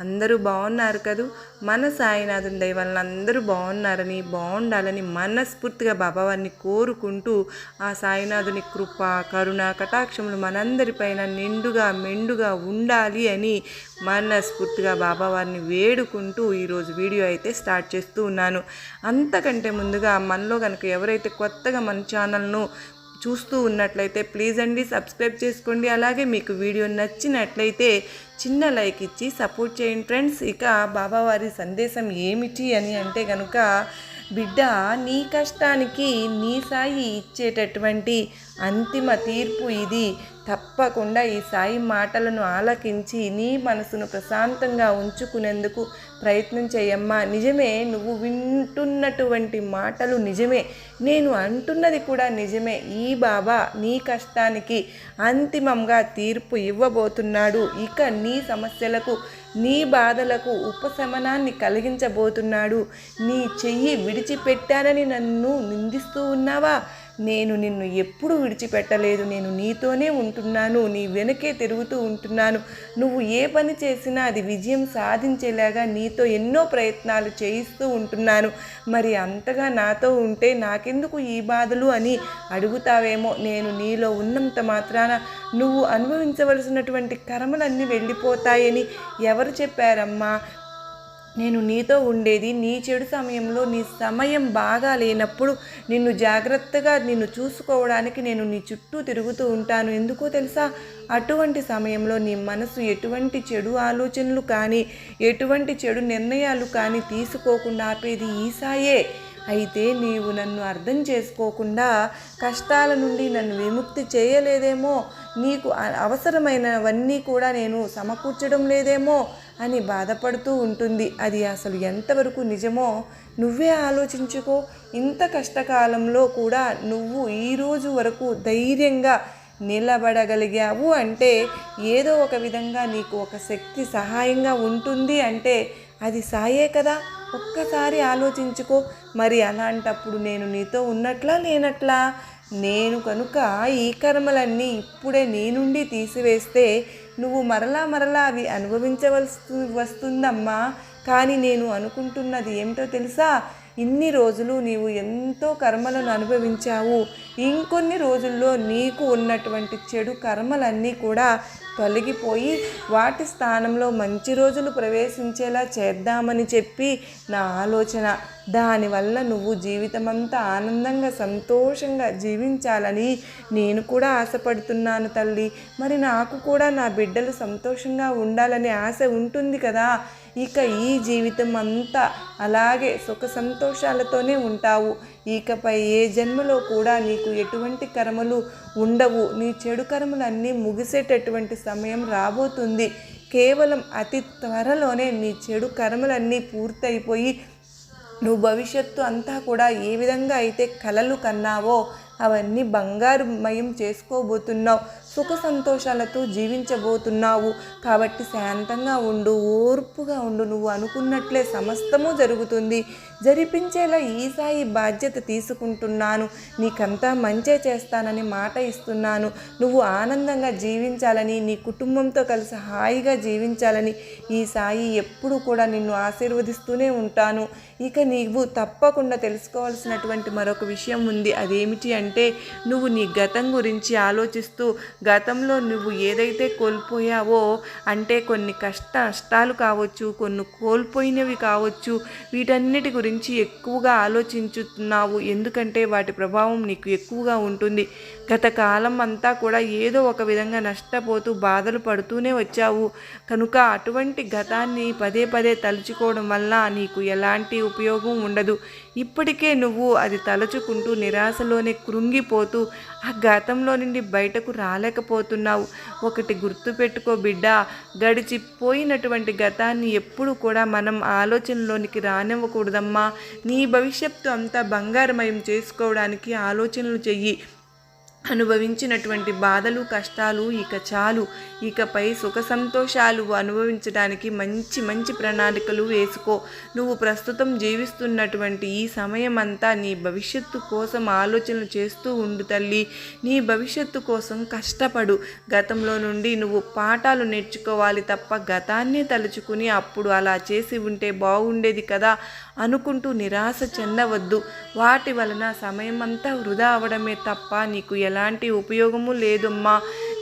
అందరూ బాగున్నారు కదూ. మన సాయినాథుని దయ వలన అందరూ బాగున్నారని బాగుండాలని మనస్ఫూర్తిగా బాబావారిని కోరుకుంటూ ఆ సాయినాథుని కృప కరుణ కటాక్షములు మనందరిపైన నిండుగా మెండుగా ఉండాలి అని మనస్ఫూర్తిగా బాబావారిని వేడుకుంటూ ఈరోజు వీడియో అయితే స్టార్ట్ చేస్తూ ఉన్నాను. అంతకంటే ముందుగా మనలో కనుక ఎవరైతే కొత్తగా మన ఛానల్ను చూస్తూ ఉన్నట్లయితే ప్లీజ్ అండి సబ్స్క్రైబ్ చేసుకోండి. అలాగే మీకు వీడియో నచ్చినట్లయితే చిన్న లైక్ ఇచ్చి సపోర్ట్ చేయండి ఫ్రెండ్స్ ఇక బాబావారి సందేశం ఏమిటి అని అంటే కనుక బిడ్డ నీ కష్టానికి నీ సాయి ఇచ్చేటటువంటి అంతిమ తీర్పు ఇది. తప్పకుండా ఈ సాయి మాటలను ఆలకించి నీ మనసును ప్రశాంతంగా ఉంచుకునేందుకు ప్రయత్నం చేయమ్మా. నిజమే నువ్వు వింటున్నటువంటి మాటలు నిజమే. నేను అంటున్నది కూడా నిజమే. ఈ బాబా నీ కష్టానికి అంతిమంగా తీర్పు ఇవ్వబోతున్నాడు. ఇక నీ సమస్యలకు నీ బాధలకు ఉపశమనాన్ని కలిగించబోతున్నాడు. నీ చెయ్యి విడిచిపెట్టానని నన్ను నిందిస్తూ ఉన్నావా? నేను నిన్ను ఎప్పుడు విడిచిపెట్టలేదు. నేను నీతోనే ఉంటున్నాను. నీ వెనకే తిరుగుతూ ఉంటున్నాను. నువ్వు ఏ పని చేసినా అది విజయం సాధించేలాగా నీతో ఎన్నో ప్రయత్నాలు చేయిస్తూ ఉంటున్నాను. మరి అంతగా నాతో ఉంటే నాకెందుకు ఈ బాధలు అని అడుగుతావేమో. నేను నీలో ఉన్నంత మాత్రాన నువ్వు అనుభవించవలసినటువంటి కర్మలన్నీ వెళ్ళిపోతాయని ఎవరు చెప్పారమ్మా? నేను నీతో ఉండేది నీ చెడు సమయంలో నీ సమయం బాగా లేనప్పుడు నిన్ను జాగ్రత్తగా నిన్ను చూసుకోవడానికి నేను నీ చుట్టూ తిరుగుతూ ఉంటాను. ఎందుకో తెలుసా? అటువంటి సమయంలో నీ మనసు ఎటువంటి చెడు ఆలోచనలు కానీ ఎటువంటి చెడు నిర్ణయాలు కానీ తీసుకోకుండా ఆపేది ఈసాయే అయితే నీవు నన్ను అర్థం చేసుకోకుండా కష్టాల నుండి నన్ను విముక్తి చేయలేదేమో? నీకు అవసరమైనవన్నీ కూడా నేను సమకూర్చడం లేదేమో అని బాధపడుతూ ఉంటుంది. అది అసలు ఎంతవరకు నిజమో నువ్వే ఆలోచించుకో. ఇంత కష్టకాలంలో కూడా నువ్వు ఈరోజు వరకు ధైర్యంగా నిలబడగలిగావు అంటే ఏదో ఒక విధంగా నీకు ఒక శక్తి సహాయంగా ఉంటుంది అంటే అది సాయే కదా. ఒక్కసారి ఆలోచించుకో. మరి అలాంటప్పుడు నేను నీతో ఉన్నట్లా లేనట్లా? నేను కనుక ఈ కర్మలన్నీ ఇప్పుడే నీ నుండి తీసివేస్తే నువ్వు మరలా మరలా అవి అనుభవించవలసి వస్తుందమ్మా. కానీ నేను అనుకుంటున్నది ఏమిటో తెలుసా? ఇన్ని రోజులు నీవు ఎంతో కర్మలను అనుభవించావు. ఇంకొన్ని రోజుల్లో నీకు ఉన్నటువంటి చెడు కర్మలన్నీ కూడా తొలగిపోయి వాటి స్థానంలో మంచి రోజులు ప్రవేశించేలా చేద్దామని చెప్పి నా ఆలోచన. దానివల్ల నువ్వు జీవితమంతా ఆనందంగా సంతోషంగా జీవించాలని నేను కూడా ఆశపడుతున్నాను తల్లి. మరి నాకు కూడా నా బిడ్డలు సంతోషంగా ఉండాలనే ఆశ ఉంటుంది కదా. ఇక ఈ జీవితం అంతా అలాగే సుఖ సంతోషాలతోనే ఉంటావు. ఇకపై ఏ జన్మలో కూడా నీకు ఎటువంటి కర్మలు ఉండవు. నీ చెడు కర్మలన్నీ ముగిసేటటువంటి సమయం రాబోతుంది. కేవలం అతి త్వరలోనే నీ చెడు కర్మలన్నీ పూర్తయిపోయి నువ్వు భవిష్యత్తు అంతా కూడా ఏ విధంగా అయితే కలలు కన్నావో అవన్నీ బంగారుమయం చేసుకోబోతున్నావు. సుఖ సంతోషాలతో జీవించబోతున్నావు. కాబట్టి శాంతంగా ఉండు ఓర్పుగా ఉండు. నువ్వు అనుకున్నట్లే సమస్తము జరుగుతుంది. జరిపించేలా ఈ సాయి బాధ్యత తీసుకుంటున్నాను. నీకంతా మంచే చేస్తానని మాట ఇస్తున్నాను. నువ్వు ఆనందంగా జీవించాలని నీ కుటుంబంతో కలిసి హాయిగా జీవించాలని ఈ సాయి ఎప్పుడు కూడా నిన్ను ఆశీర్వదిస్తూనే ఉంటాను. ఇక నీవు తప్పకుండా తెలుసుకోవాల్సినటువంటి మరొక విషయం ఉంది. అదేమిటి అంటే నువ్వు నీ గతం గురించి ఆలోచిస్తూ గతంలో నువ్వు ఏదైతే కోల్పోయావో అంటే కొన్ని కష్ట నష్టాలు కావచ్చు కొన్ని కోల్పోయినవి కావచ్చు వీటన్నిటి గురించి ఎక్కువగా ఆలోచించుతున్నావు. ఎందుకంటే వాటి ప్రభావం నీకు ఎక్కువగా ఉంటుంది. గత కాలం అంతా కూడా ఏదో ఒక విధంగా నష్టపోతూ బాధలు పడుతూనే వచ్చావు. కనుక అటువంటి గతాన్ని పదే పదే తలుచుకోవడం వల్ల నీకు ఎలాంటి ఉపయోగం ఉండదు. ఇప్పటికే నువ్వు అది తలుచుకుంటూ నిరాశలోనే కృంగిపోతూ ఆ గతంలో నుండి బయటకు రాలేకపోతున్నావు. ఒకటి గుర్తుపెట్టుకో బిడ్డ గడిచిపోయినటువంటి గతాన్ని ఎప్పుడు కూడా మనం ఆలోచనలోనికి రానివ్వకూడదమ్మా. నీ భవిష్యత్తు అంతా బంగారమయం చేసుకోవడానికి ఆలోచనలు చెయ్యి. అనుభవించినటువంటి బాధలు కష్టాలు ఇక చాలు. ఇకపై సుఖ సంతోషాలు అనుభవించడానికి మంచి మంచి ప్రణాళికలు వేసుకో. నువ్వు ప్రస్తుతం జీవిస్తున్నటువంటి ఈ సమయం అంతా నీ భవిష్యత్తు కోసం ఆలోచనలు చేస్తూ ఉండు తల్లి. నీ భవిష్యత్తు కోసం కష్టపడు. గతంలో నుండి నువ్వు పాఠాలు నేర్చుకోవాలి తప్ప గతాన్నే తలుచుకుని అప్పుడు అలా చేసి ఉంటే బాగుండేది కదా అనుకుంటూ నిరాశ చెందవద్దు. వాటి వలన సమయం అంతా వృధా అవడమే తప్ప నీకు ఎలాంటి ఉపయోగము లేదమ్మా.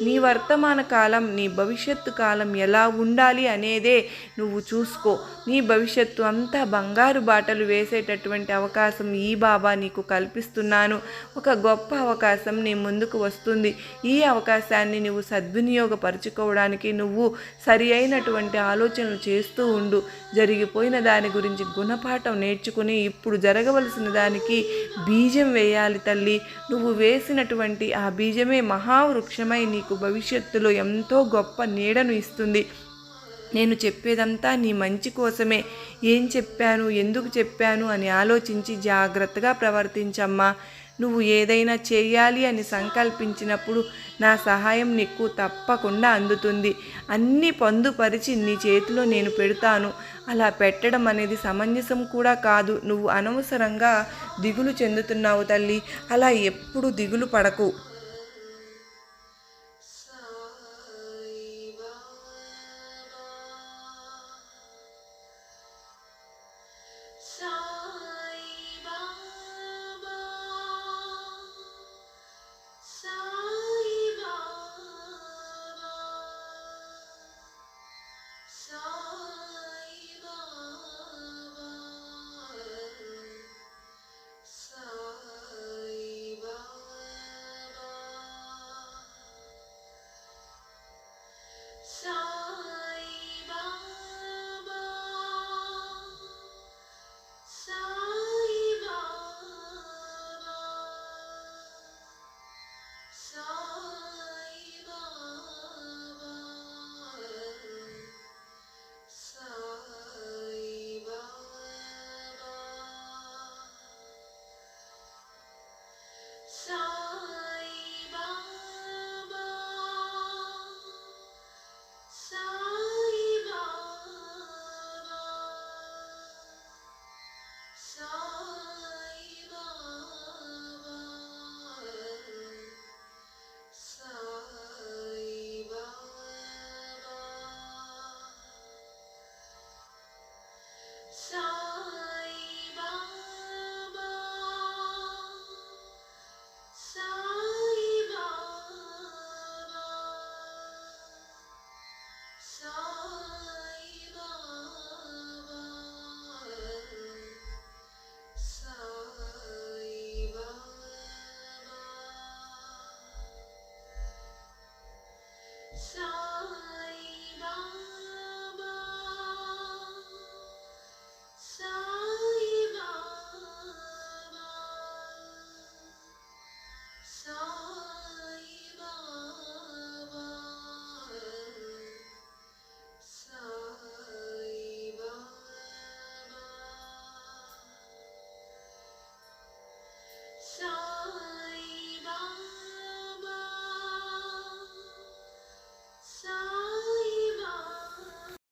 నీ వర్తమాన కాలం నీ భవిష్యత్తు కాలం ఎలా ఉండాలి అనేదే నువ్వు చూసుకో. నీ భవిష్యత్తు అంతా బంగారు బాటలు వేసేటటువంటి అవకాశం ఈ బాబా నీకు కల్పిస్తున్నాను. ఒక గొప్ప అవకాశం నీ ముందుకు వస్తుంది. ఈ అవకాశాన్ని నువ్వు సద్వినియోగపరుచుకోవడానికి నువ్వు సరి అయినటువంటి ఆలోచనలు చేస్తూ ఉండు. జరిగిపోయిన దాని గురించి గుణపాఠం నేర్చుకుని ఇప్పుడు జరగవలసిన దానికి బీజం వేయాలి తల్లి. నువ్వు వేసినటువంటి ఆ బీజమే మహావృక్షమై నీకు భవిష్యత్తులో ఎంతో గొప్ప నీడను ఇస్తుంది. నేను చెప్పేదంతా నీ మంచి కోసమే. ఏం చెప్పాను? ఎందుకు చెప్పాను? అని ఆలోచించి జాగ్రత్తగా ప్రవర్తించమ్మా. నువ్వు ఏదైనా చేయాలి అని సంకల్పించినప్పుడు నా సహాయం నీకు తప్పకుండా అందుతుంది. అన్నీ పొందుపరిచి నీ చేతిలో నేను పెడతాను. అలా పెట్టడం అనేది సమంజసం కూడా కాదు. నువ్వు అనవసరంగా దిగులు చెందుతున్నావు తల్లి. అలా ఎప్పుడు దిగులు పడకు.